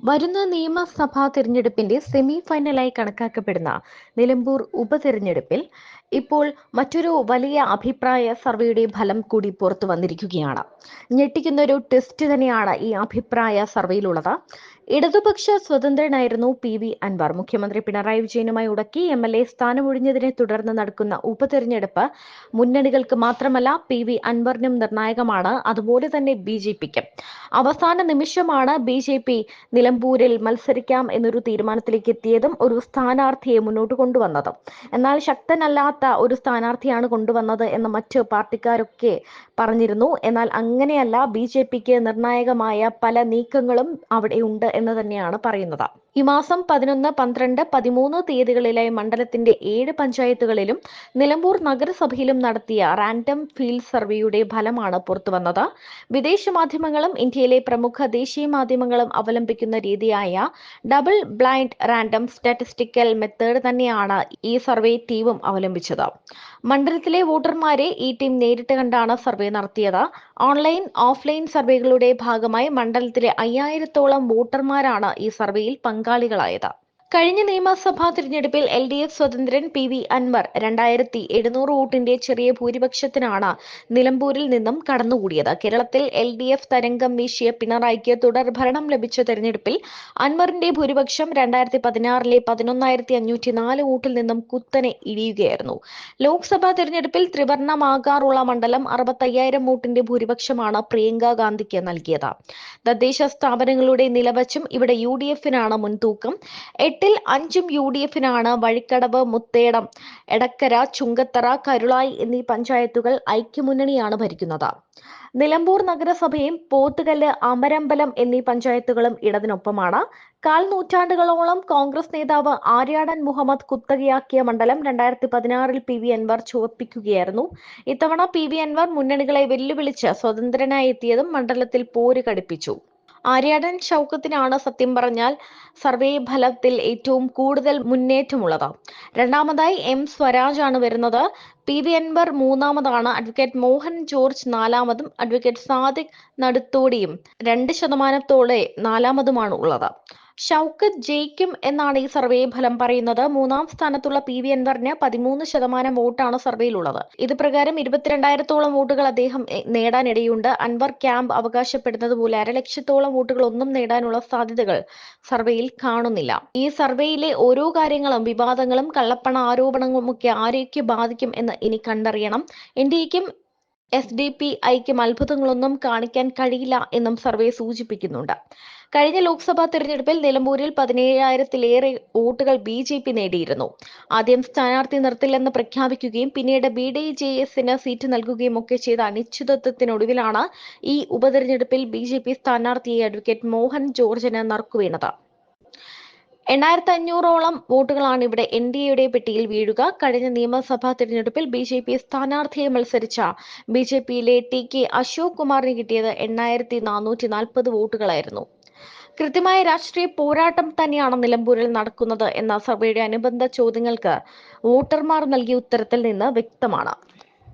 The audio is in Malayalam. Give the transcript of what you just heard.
വരുന്ന നിയമസഭാ തിരഞ്ഞെടുപ്പിന്റെ സെമി ഫൈനലായി കണക്കാക്കപ്പെടുന്ന നിലമ്പൂർ ഉപതെരഞ്ഞെടുപ്പിൽ ഇപ്പോൾ മറ്റൊരു വലിയ അഭിപ്രായ സർവേയുടെ ഫലം കൂടി പുറത്തു വന്നിരിക്കുകയാണ്. ഞെട്ടിക്കുന്ന ഒരു ടെസ്റ്റ് തന്നെയാണ് ഈ അഭിപ്രായ സർവേയിലുള്ളത്. ഇടതുപക്ഷ സ്വതന്ത്രനായിരുന്നു പി വി അൻവർ. മുഖ്യമന്ത്രി പിണറായി വിജയനുമായി ഉടക്കി എം എൽ എ സ്ഥാനമൊഴിഞ്ഞതിനെ തുടർന്ന് നടക്കുന്ന ഉപതെരഞ്ഞെടുപ്പ് മുന്നണികൾക്ക് മാത്രമല്ല പി വി അൻവറിനും നിർണായകമാണ്. അതുപോലെ തന്നെ ബി ജെ പിക്ക്. അവസാന നിമിഷമാണ് ബി ജെ പി നിലമ്പൂരിൽ മത്സരിക്കാം എന്നൊരു തീരുമാനത്തിലേക്ക് എത്തിയതും ഒരു സ്ഥാനാർത്ഥിയെ മുന്നോട്ട് കൊണ്ടുവന്നതും. എന്നാൽ ശക്തനല്ലാത്ത ഒരു സ്ഥാനാർത്ഥിയാണ് കൊണ്ടുവന്നത് എന്ന് മറ്റ് പാർട്ടിക്കാരൊക്കെ പറഞ്ഞിരുന്നു. എന്നാൽ അങ്ങനെയല്ല ബി ജെ പിക്ക് നിർണായകമായ പല നീക്കങ്ങളും അവിടെ ഉണ്ട് എന്ന് തന്നെയാണ് പറയുന്നത്. ഈ മാസം പതിനൊന്ന് പന്ത്രണ്ട് പതിമൂന്ന് തീയതികളിലെ മണ്ഡലത്തിന്റെ ഏഴ് പഞ്ചായത്തുകളിലും നിലമ്പൂർ നഗരസഭയിലും നടത്തിയ റാൻഡം ഫീൽഡ് സർവേയുടെ ഫലമാണ് പുറത്തുവന്നത്. വിദേശ മാധ്യമങ്ങളും ഇന്ത്യയിലെ പ്രമുഖ ദേശീയ മാധ്യമങ്ങളും അവലംബിക്കുന്ന രീതിയായ double blind random statistical method തന്നെയാണ് ഈ സർവേ ടീമും അവലംബിച്ചത്. മണ്ഡലത്തിലെ വോട്ടർമാരെ ഈ ടീം നേരിട്ട് കണ്ടാണ് സർവേ നടത്തിയത്. ഓൺലൈൻ ഓഫ്ലൈൻ സർവേകളുടെ ഭാഗമായി മണ്ഡലത്തിലെ അയ്യായിരത്തോളം വോട്ടർമാരാണ് ഈ സർവേയിൽ പങ്കാളികളായത്. കഴിഞ്ഞ നിയമസഭാ തിരഞ്ഞെടുപ്പിൽ എൽ ഡി എഫ് സ്വതന്ത്രൻ പി വി അൻവർ രണ്ടായിരത്തി എഴുന്നൂറ് വോട്ടിന്റെ ചെറിയ ഭൂരിപക്ഷത്തിനാണ് നിലമ്പൂരിൽ നിന്നും കടന്നുകൂടിയത്. കേരളത്തിൽ എൽ ഡി എഫ് തരംഗം വീശിയ പിണറായിക്ക് തുടർ ഭരണം ലഭിച്ച തെരഞ്ഞെടുപ്പിൽ അൻവറിന്റെ ഭൂരിപക്ഷം രണ്ടായിരത്തി പതിനാറിലെ പതിനൊന്നായിരത്തി അഞ്ഞൂറ്റി നാല് വോട്ടിൽ നിന്നും കുത്തനെ ഇടിയുകയായിരുന്നു. ലോക്സഭാ തെരഞ്ഞെടുപ്പിൽ ത്രിവർണമാകാറുള്ള മണ്ഡലം അറുപത്തയ്യായിരം വോട്ടിന്റെ ഭൂരിപക്ഷമാണ് പ്രിയങ്ക ഗാന്ധിക്ക് നൽകിയത്. തദ്ദേശ സ്ഥാപനങ്ങളുടെ നിലവച്ചും ഇവിടെ യു ഡി എഫിനാണ് മുൻതൂക്കം. എട്ടിൽ അഞ്ചും യു ഡി എഫിനാണ് വഴിക്കടവ് മുത്തേടം എടക്കര ചുങ്കത്തറ കരുളായി എന്നീ പഞ്ചായത്തുകൾ ഐക്യമുന്നണിയാണ് ഭരിക്കുന്നത്. നിലമ്പൂർ നഗരസഭയും പോത്തുകല്ല് അമരമ്പലം എന്നീ പഞ്ചായത്തുകളും ഇടതിനൊപ്പമാണ്. കാൽ നൂറ്റാണ്ടുകളോളം കോൺഗ്രസ് നേതാവ് ആര്യാടൻ മുഹമ്മദ് കുത്തകയാക്കിയ മണ്ഡലം രണ്ടായിരത്തി പതിനാറിൽ പി വി അൻവർ ചുവപ്പിക്കുകയായിരുന്നു. ഇത്തവണ പി വി അൻവർ മുന്നണികളെ വെല്ലുവിളിച്ച് സ്വതന്ത്രനായി എത്തിയതും മണ്ഡലത്തിൽ പോര് കടുപ്പിച്ചു. ആര്യാടൻ ഷൗക്കത്തിനാണ് സത്യം പറഞ്ഞാൽ സർവേ ഫലത്തിൽ ഏറ്റവും കൂടുതൽ മുന്നേറ്റമുള്ളത്. രണ്ടാമതായി എം സ്വരാജ് ആണ് വരുന്നത്. പി വി അൻവർ മൂന്നാമതാണ്. അഡ്വക്കേറ്റ് മോഹൻ ജോർജ് നാലാമതും. അഡ്വക്കേറ്റ് സാദിഖ് നടുത്തോടിയും രണ്ട് ശതമാനത്തോടെ നാലാമതുമാണ് ഉള്ളത്. ഷൗക്കത്ത് ജയിക്കും എന്നാണ് ഈ സർവേ ഫലം പറയുന്നത്. മൂന്നാം സ്ഥാനത്തുള്ള പി വി അൻവറിന് പതിമൂന്ന് ശതമാനം വോട്ടാണ് സർവേയിലുള്ളത്. ഇത് പ്രകാരം ഇരുപത്തിരണ്ടായിരത്തോളം വോട്ടുകൾ അദ്ദേഹം നേടാനിടയുണ്ട്. അൻവർ ക്യാമ്പ് അവകാശപ്പെടുന്നത് പോലെ അരലക്ഷത്തോളം വോട്ടുകൾ ഒന്നും നേടാനുള്ള സാധ്യതകൾ സർവേയിൽ കാണുന്നില്ല. ഈ സർവേയിലെ ഓരോ കാര്യങ്ങളും വിവാദങ്ങളും കള്ളപ്പണ ആരോപണങ്ങളും ഒക്കെ ആരെയൊക്കെ ബാധിക്കും എന്ന് ഇനി കണ്ടറിയണം. ഇന്ത്യക്കും എസ് ഡി പി ഐക്കും അത്ഭുതങ്ങളൊന്നും കാണിക്കാൻ കഴിയില്ല എന്നും സർവേ സൂചിപ്പിക്കുന്നുണ്ട്. കഴിഞ്ഞ ലോക്സഭാ തെരഞ്ഞെടുപ്പിൽ നിലമ്പൂരിൽ പതിനേഴായിരത്തിലേറെ വോട്ടുകൾ ബി ജെ പി നേടിയിരുന്നു. ആദ്യം സ്ഥാനാർത്ഥി നിർത്തില്ലെന്ന് പ്രഖ്യാപിക്കുകയും പിന്നീട് ബി ഡി ജെ എസിന് സീറ്റ് നൽകുകയും ഒക്കെ ചെയ്ത അനിശ്ചിതത്വത്തിനൊടുവിലാണ് ഈ ഉപതെരഞ്ഞെടുപ്പിൽ ബി ജെ പി സ്ഥാനാർത്ഥിയെ അഡ്വക്കേറ്റ് മോഹൻ ജോർജിന് നറുക്കുവീണത്. എണ്ണായിരത്തി അഞ്ഞൂറോളം വോട്ടുകളാണ് ഇവിടെ എൻ ഡി എയുടെ പെട്ടിയിൽ വീഴുക. കഴിഞ്ഞ നിയമസഭാ തിരഞ്ഞെടുപ്പിൽ ബി ജെ പി സ്ഥാനാർത്ഥിയെ മത്സരിച്ച ബി ജെ പിയിലെ ടി കെ അശോക് കുമാറിന് കിട്ടിയത് എണ്ണായിരത്തി നാനൂറ്റി നാൽപ്പത് വോട്ടുകളായിരുന്നു. കൃത്യമായ രാഷ്ട്രീയ പോരാട്ടം തന്നെയാണ് നിലമ്പൂരിൽ നടക്കുന്നത് എന്ന സർവേയുടെ അനുബന്ധ ചോദ്യങ്ങൾക്ക് വോട്ടർമാർ നൽകിയ ഉത്തരത്തിൽ നിന്ന് വ്യക്തമാണ്.